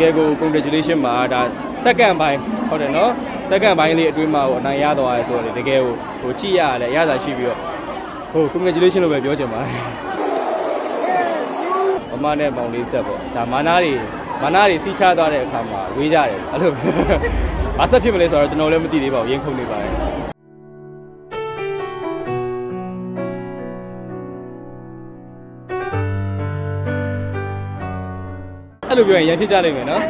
ကယ်ကို congratulation ပါဒါ second ပိုင်းဟုတ်တယ်နော် second ပိုင်းလေးအတွင်းမှာဟိုအနိုင်ရသွားရဲဆိုတော့လေတကယ်ကိုဟိုကြည့်ရရလဲရတာရှိပြီးတော့ဟို congratulation လို့ပဲပြောချင်ပါတယ်မမနဲ့ပေါင်လေးဆက်ပေါ့ဒါမာနာတွေမာနာတွေစီးချသွားတဲ့အခါမှာဝေးကြတယ်အဲ့လိုဘာဆက်ဖြစ်မလဲဆိုတော့ကျွန်တော်လည်းမသိသေးပါဘူးရင်းခုန်နေပါတယ် လိုပြောရင်ရန်ဖြစ်ကြလိမ့်မယ်နော်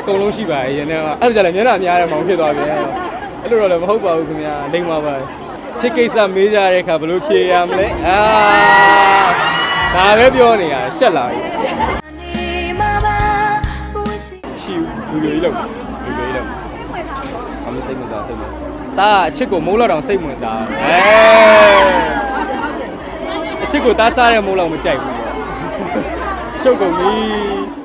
အကုန်လုံးရှိပါရဲ့ရန်ထဲမှာအဲ့လိုကြလည်းမျက်နှာများတယ်မောင်ဖြစ်သွားပြီအဲ့လိုတော့လည်းမဟုတ်ပါဘူးခင်ဗျာလိမ့်ပါပါချစ်ကိစ္စမေးကြတဲ့အခါဘယ်လိုဖြေရမလဲအာဒါပဲပြောနေတာရှက်လာပြီရှိဘူးလူတွေကြီးလောက်လူတွေကြီးလောက်အမစိတ်မစားစိတ်မတာအချစ်ကိုမိုးလောက်တောင်စိတ်ဝင်စားအဲအချစ်ကိုတားစားတဲ့မိုးလောက်မကြိုက်ဘူးပေါ့ရှုပ်ကုန်ပြီ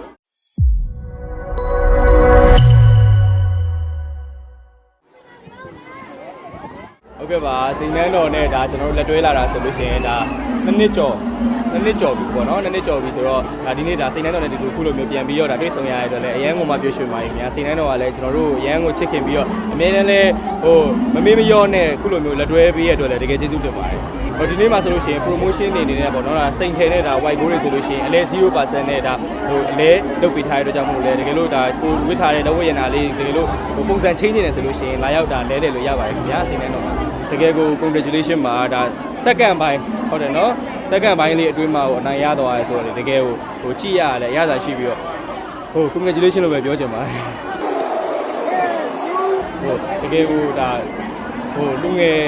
ဟုတ်ကဲ့ပါစိန်နှန်းတော်နဲ့ဒါကျွန်တော်တို့လက်တွဲလာတာဆိုလို့ရှိရင်ဒါနှစ်နှစ်ကျော်နှစ်နှစ်ကျော်ပြီပေါ့နော်နှစ်နှစ်ကျော်ပြီဆိုတော့ဒါဒီနေ့ဒါစိန်နှန်းတော်နဲ့ဒီလိုခုလိုမျိုးပြန်ပြီးတော့ဒါတွေ့ဆုံရတဲ့အတွက်လည်းအရန်ကိုမှပြောရွှင်ပါရင်များစိန်နှန်းတော်ကလည်းကျွန်တော်တို့အရန်ကိုချစ်ခင်ပြီးတော့အမြဲတမ်းလည်းဟိုမမေးမလျော့နဲ့ခုလိုမျိုးလက်တွဲပေးရတဲ့အတွက်လည်းတကယ်ကျေးဇူးတင်ပါတယ်ဟိုဒီနေ့မှာဆိုလို့ရှိရင် promotion နေနေတဲ့ပေါ့နော်ဒါစိန်ထဲနဲ့ဒါ white board တွေဆိုလို့ရှိရင်အလဲ0%နဲ့ဒါဟိုအလဲလုပ်ပေးထားတဲ့အတွက်ကြောင့်မို့လို့လေတကယ်လို့ဒါကိုဝစ်ထားတဲ့လက်ဝတ်ရနာလေးတကယ်လို့ဟိုပုံစံချင်းနေတယ်ဆိုလို့ရှိရင်လာရောက်တာလဲတယ်လို့ရပါတယ်ခင်ဗျာစိန်နှန်းတော်မှာ တကယ်ကို congratulation ပါဒါ second ပိုင်းဟုတ်တယ်နော် second ပိုင်းလေးအတွင်းမှာဟိုအနိုင်ရသွားရဲဆိုတော့လေတကယ်ကိုဟိုကြည့်ရရလဲရတာရှိပြီးတော့ဟို congratulation လို့ပဲပြောချင်ပါတယ်ဟိုတကယ်ကိုဒါဟိုလူငယ်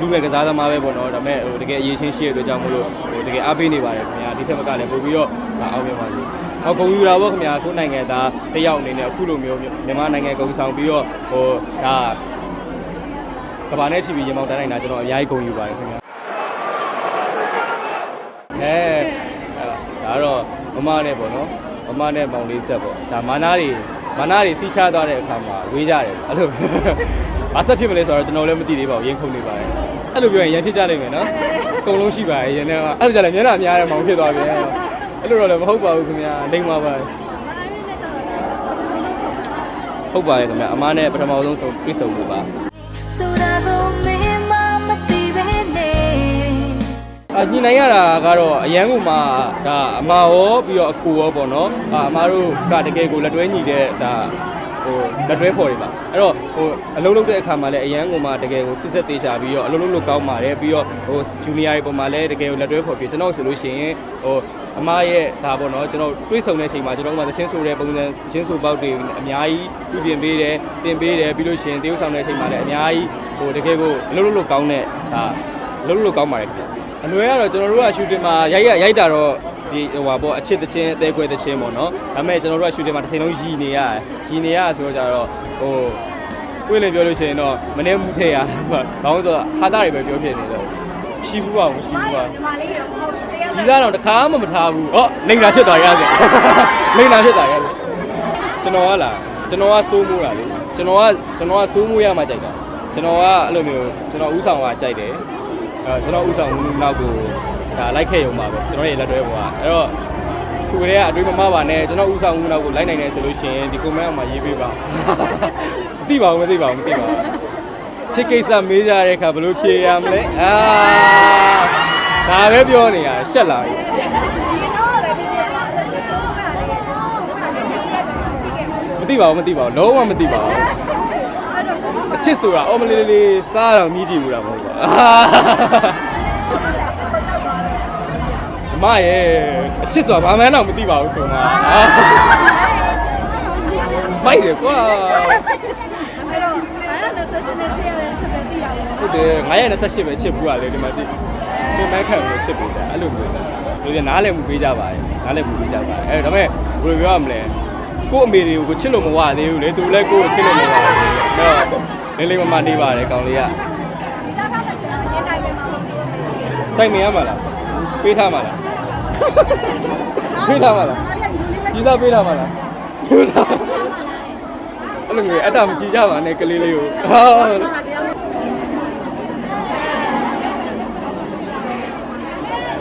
လူငယ်ကစားသမားပဲပေါ့နော်ဒါပေမဲ့ဟိုတကယ်အရေးချင်းရှိတဲ့အတွက်ကြောင့်မို့လို့ဟိုတကယ်အားပေးနေပါတယ်ခင်ဗျာဒီထက်မကလည်းပို့ပြီးတော့ဒါအောင်မြင်ပါစေဟောဂုဏ်ယူတာပေါ့ခင်ဗျာကိုယ်နိုင်ငံသားတယောက်အနေနဲ့အခုလိုမျိုးမြန်မာနိုင်ငံဂုဏ်ဆောင်ပြီးတော့ဟိုဒါ ကဘာနဲ့ချီပြီးရေမောင်တန်းနိုင်တာကျွန်တော်အများကြီးဂုဏ်ယူပါတယ်ခင်ဗျာအဲဒါတော့မမနဲ့ပေါ့နော်မမနဲ့မောင်လေးဆက်ပေါ့ဒါမာနာတွေမာနာတွေစီးချသွားတဲ့အခါမှာဝေးကြတယ်အဲ့လိုဘာဆက်ဖြစ်မလဲဆိုတော့ကျွန်တော်လည်းမသိသေးပါဘူးရင်းခုန်နေပါတယ်အဲ့လိုပြောရင်ရန်ဖြစ်ကြလိမ့်မယ်နော်အကုန်လုံးရှိပါရဲ့ရန်ထဲမှာအဲ့လိုကြလည်းမျက်နှာများတယ်မောင်ဖြစ်သွားပြီအဲ့လိုတော့လည်းမဟုတ်ပါဘူးခင်ဗျာလိမ့်ပါပါဟုတ်ပါရဲ့ခင်ဗျာအမားနဲ့ပထမဆုံးဆုံးတွေ့ဆုံလို့ပါ ညီနိုင်ရတာကတော့အရန်ကမှဒါအမာရောပြီးတော့အကူရောပေါ့နော်အာအမာတို့ကတကယ်ကိုလက်တွဲညီတဲ့ဒါဟိုလက်တွဲဖော်တွေပါအဲ့တော့ဟိုအလုံးလုံးတဲ့အခါမှာလည်းအရန်ကမှတကယ်ကိုစစ်ဆက်သေးချာပြီးတော့အလုံးလုံးလို့ကောင်းပါတယ်ပြီးတော့ဟိုဂျူနီယာတွေပုံမှာလည်းတကယ်ကိုလက်တွဲဖော်ပြီးကျွန်တော်ဆိုလို့ရှိရင်ဟိုအမရဲ့ဒါပေါ့နော်ကျွန်တော်တွေးဆုံတဲ့အချိန်မှာကျွန်တော်ကမှသချင်းဆိုတဲ့ပုံစံသချင်းဆိုပေါက်တွေအများကြီးပြုပြင်ပေးတယ်တင်ပေးတယ်ပြီးလို့ရှိရင်တရုပ်ဆောင်တဲ့အချိန်မှာလည်းအများကြီးဟိုတကယ်ကိုအလုံးလုံးလို့ကောင်းတဲ့ဒါအလုံးလုံးလို့ကောင်းပါတယ်ခင်ဗျ အနွယ်ကတော့ကျွန်တော်တို့ကရှူတင်မှာရိုက်ရရိုက်တာတော့ဒီဟိုပါပေါ့အချစ်တချင်းအသေးခွဲတချင်းပေါ့နော်ဒါပေမဲ့ကျွန်တော်တို့ကရှူတင်မှာတစ်ချိန်လုံးရည်နေရတယ်ရည်နေရဆိုတော့ကြတော့ဟိုကိုယ်လည်းပြောလို့ရှိရင်တော့မနေမှုထဲရဘာလို့ဆိုတော့ဟာတာတွေပဲပြောဖြစ်နေတော့ရှိဘူးပါမရှိဘူးပါညီမလေးတော့မဟုတ်ဘူးတရားကြီးသားတော့တစ်ခါမှမထားဘူးဟောလိမ့်လာဖြစ်သွားရစေလိမ့်လာဖြစ်သွားရစေကျွန်တော်ကလားကျွန်တော်ကစိုးမိုးတာလေကျွန်တော်ကကျွန်တော်ကစိုးမိုးရမှကြိုက်တာကျွန်တော်ကအဲ့လိုမျိုးကျွန်တော်ဥဆောင်ကကြိုက်တယ်အဲ ကျွန်တော်ဥဆောင်မှုနောက်ကိုဒါလိုက်ခဲ့ရုံပါပဲကျွန်တော်ရဲ့လက်တွဲပေါ်ကအဲ့တော့ခုကလေးကအတွေးမမပါနဲ့ကျွန်တော်ဥဆောင်မှုနောက်ကိုလိုက်နိုင်တယ်ဆိုလို့ရှိရင်ဒီ comment အောက်မှာရေးပေးပါမသိပါဘူးမသိပါဘူးမသိပါဘူးချစ်ကိစ္စမေးကြတဲ့အခါဘယ်လိုဖြေရမလဲအာဒါပဲပြောနေတာရှက်လာပြီဒီတော့ပဲဒီနေ့ကလည်းဆုံးမရတယ်တော့ဘုရားလည်းပြည့်တယ်ရှိခဲ့တယ်မသိပါဘူးမသိပါဘူးလုံးဝမသိပါဘူးအဲ့တော့တော့အ ချစ်ဆိုတာအော်မလေးလေးလေးစားတော့မြည်ကြည့်ဘူးလားမဟုတ်ပါဘူးအမရဲ့အချစ်ဆိုတာဘာမှန်းတော့မသိပါဘူးဆိုမှမိုက်တယ်ကွာအဲ့တော့ဘာလဲနဲ့ဆက်ရှင်နဲ့ချစ်ရတဲ့ချက်ပဲသိတာပေါ့ဟုတ်တယ်928ပဲချစ်ဘူးကလေဒီမှာကြည့်ပြန်မခံဘူးချစ်ပေးကြအဲ့လိုမျိုးလူတွေနားလည်မှုပေးကြပါတယ်နားလည်မှုပေးကြပါတယ်အဲ့ဒါပေမဲ့ဘယ်လိုပြောရမလဲကို့အမေတွေကိုကိုချစ်လို့မဝသေးဘူးလေသူလည်းကို့ကိုချစ်လို့မဝသေးဘူးအဲ့တော့ လေးလေးမမနေပါတယ်ကောင်လေးကဒီတော့ထားတဲ့ချက်အရင်တိုင်းပဲမှာဟုတ်ပြီတိုက်နေရမှာလားပေးထားမှာလားပေးထားမှာလားကြီးသားပေးထားမှာလားပေးထားအဲ့လိုမျိုးအတ္တမကြည့်ကြပါနဲ့ကလေးလေးကိုဟာတရား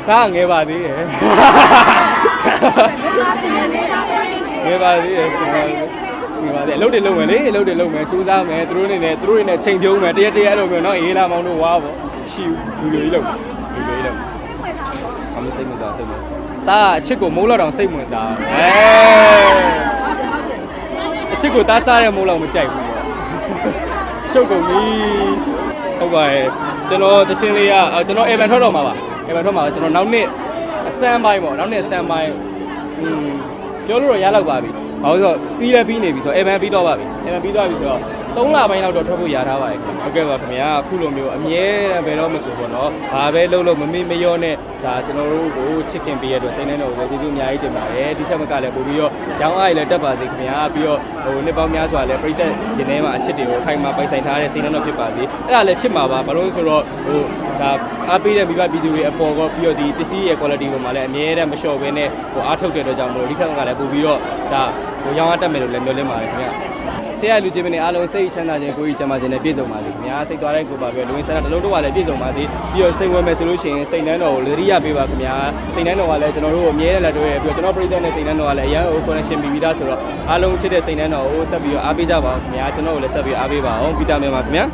ဒါငယ်ပါသေးတယ်နေတာနေတာ ငယ်ပါသေးတယ်ငယ်ပါသေးငယ်ပါသေးအလုပ်တွေလုပ်မယ်လေအလုပ်တွေလုပ်မယ်စူးစမ်းမယ်သူတို့နေနဲ့သူတို့နေနဲ့ချိန်ပြုံးမယ်တရက်တရက်အဲ့လိုမျိုးနော်အေးလာမောင်တို့ဝါပေါ့ရှိဘူးလူတွေကြီးလုပ်လူတွေကြီးလုပ်ဝင်သားပေါ့အမစိတ်မစားစိတ်မတာအချစ်ကိုမိုးလောက်တောင်စိတ်ဝင်စားအဲအချစ်ကိုတားစားတဲ့မိုးလောက်မကြိုက်ဘူးပေါ့ရှုပ်ကုန်ပြီဟုတ်ပါရဲ့ကျွန်တော်တချင်းလေးကအော်ကျွန်တော်အေဗန်ထွက်တော့မှာပါအေဗန်ထွက်မှာပါကျွန်တော်နောက်နှစ်အစမ်းပိုင်းပေါ့နောက်နှစ်အစမ်းပိုင်းอืม ပြောလို့တော့ရလောက်ပါပြီဘာလို့ဆိုတော့ပြီးလည်းပြီးနေပြီဆိုတော့အေဗန်ပြီးတော့ပါပြီအေဗန်ပြီးတော့ပြီဆိုတော့ 3လပိုင်းလောက်တော့ထွက်ဖို့ရထားပါတယ်ဟုတ်ကဲ့ပါခင်ဗျာအခုလိုမျိုးအမြဲတမ်းဘယ်တော့မဆိုပေါ့နော်ဘာပဲလုပ်လို့မမေ့မလျော့နဲ့ဒါကျွန်တော်တို့ကိုချစ်ခင်ပေးရတဲ့စိတ်နဲ့တော့ပဲကျေးဇူးအများကြီးတင်ပါတယ်ဒီချက်မကလည်းပို့ပြီးတော့ရောင်းအားရလည်းတက်ပါစေခင်ဗျာပြီးတော့ဟိုနှစ်ပေါင်းများစွာလည်းပြည်သက်ရှင်ထဲမှာအချစ်တွေကိုခိုင်မာပိုင်ဆိုင်ထားတဲ့စိတ်နဲ့တော့ဖြစ်ပါစေအဲ့ဒါလည်းဖြစ်မှာပါဘာလို့လဲဆိုတော့ဟိုဒါအားပေးတဲ့မိဘပြည်သူတွေအပေါ်ကောပြီးတော့ဒီပစ္စည်းရဲ့ quality ပေါ်မှာလည်းအမြဲတမ်းမလျှော့ဘဲနဲ့ဟိုအားထုတ်တဲ့အတွက်ကြောင့်မလို့ဒီထက်ကလည်းပို့ပြီးတော့ဒါဟိုရောင်းအားတက်မယ်လို့လည်းမျှော်လင့်ပါတယ်ခင်ဗျာ ဆရာလူချင်းမင်းအားလုံးစိတ်ချမ်းသာခြင်းကိုယ်ကြီးချမ်းသာခြင်းနဲ့ပြည့်စုံပါစေခင်ဗျာစိတ်သွားတဲ့ကိုယ်ပါပြီးလူဝင်ဆန္ဒတစ်လုံးတော့လည်းပြည့်စုံပါစေပြီးတော့စိတ်ဝင်မယ်ဆိုလို့ရှိရင်စိတ်နှမ်းတော်ကိုလေရိယပေးပါခင်ဗျာစိတ်နှမ်းတော်ကလည်းကျွန်တော်တို့အမြဲတမ်းလက်တွဲပြီးတော့ကျွန်တော်ပြည်သက်နဲ့စိတ်နှမ်းတော်ကလည်းအရန်ဟို connection ပြီးပြီးသားဆိုတော့အားလုံးချစ်တဲ့စိတ်နှမ်းတော်ကိုဆက်ပြီးတော့အားပေးကြပါဦးခင်ဗျာကျွန်တော်ကိုလည်းဆက်ပြီးအားပေးပါအောင်ဗီတာမင်ပါခင်ဗျာ